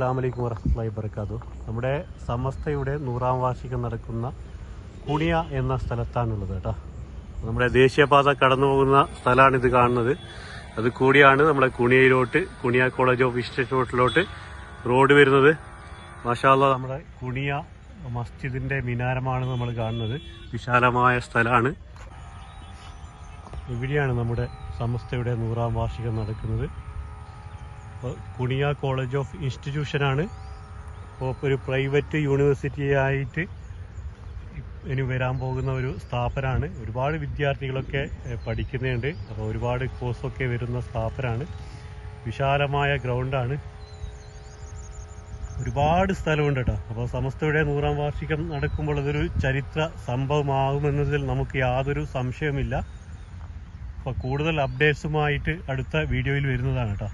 അസ്സാം വലൈക്കും വറഹമുല്ലാ വർക്കാത്തു നമ്മുടെ സമസ്തയുടെ നൂറാം വാർഷികം നടക്കുന്ന കുണിയ എന്ന സ്ഥലത്താണുള്ളത് കേട്ടോ. നമ്മുടെ ദേശീയപാത കടന്നു പോകുന്ന ഇത് കാണുന്നത്. അത് കൂടിയാണ് നമ്മുടെ കുണിയയിലോട്ട് കുണിയ കോളേജ് ഓഫ് ഇൻസ്റ്റിറ്റ്യൂട്ടിലോട്ട് റോഡ് വരുന്നത്. മാഷാല്ല നമ്മുടെ കുണിയ മസ്ജിദിന്റെ മിനാരമാണ് നമ്മൾ കാണുന്നത്. വിശാലമായ സ്ഥലമാണ്. ഇവിടെയാണ് നമ്മുടെ സമസ്തയുടെ നൂറാം വാർഷികം നടക്കുന്നത്. അപ്പോൾ കുണിയ കോളേജ് ഓഫ് ഇൻസ്റ്റിറ്റ്യൂഷനാണ് അപ്പോൾ ഒരു പ്രൈവറ്റ് യൂണിവേഴ്സിറ്റി ആയിട്ട് ഇനി വരാൻ പോകുന്ന ഒരു സ്ഥാപനമാണ് ഒരുപാട് വിദ്യാർത്ഥികളൊക്കെ പഠിക്കുന്നുണ്ട്. അപ്പോൾ ഒരുപാട് കോഴ്സൊക്കെ വരുന്ന സ്ഥാപനമാണ് വിശാലമായ ഗ്രൗണ്ടാണ് ഒരുപാട് സ്ഥലമുണ്ട് കേട്ടോ അപ്പോൾ സമസ്തയുടെ നൂറാം വാർഷികം നടക്കുമ്പോൾ അതൊരു ചരിത്ര സംഭവമാകുമെന്നതിൽ നമുക്ക് യാതൊരു സംശയവുമില്ല. അപ്പോൾ കൂടുതൽ അപ്ഡേറ്റ്സുമായിട്ട് അടുത്ത വീഡിയോയിൽ വരുന്നതാണ് കേട്ടോ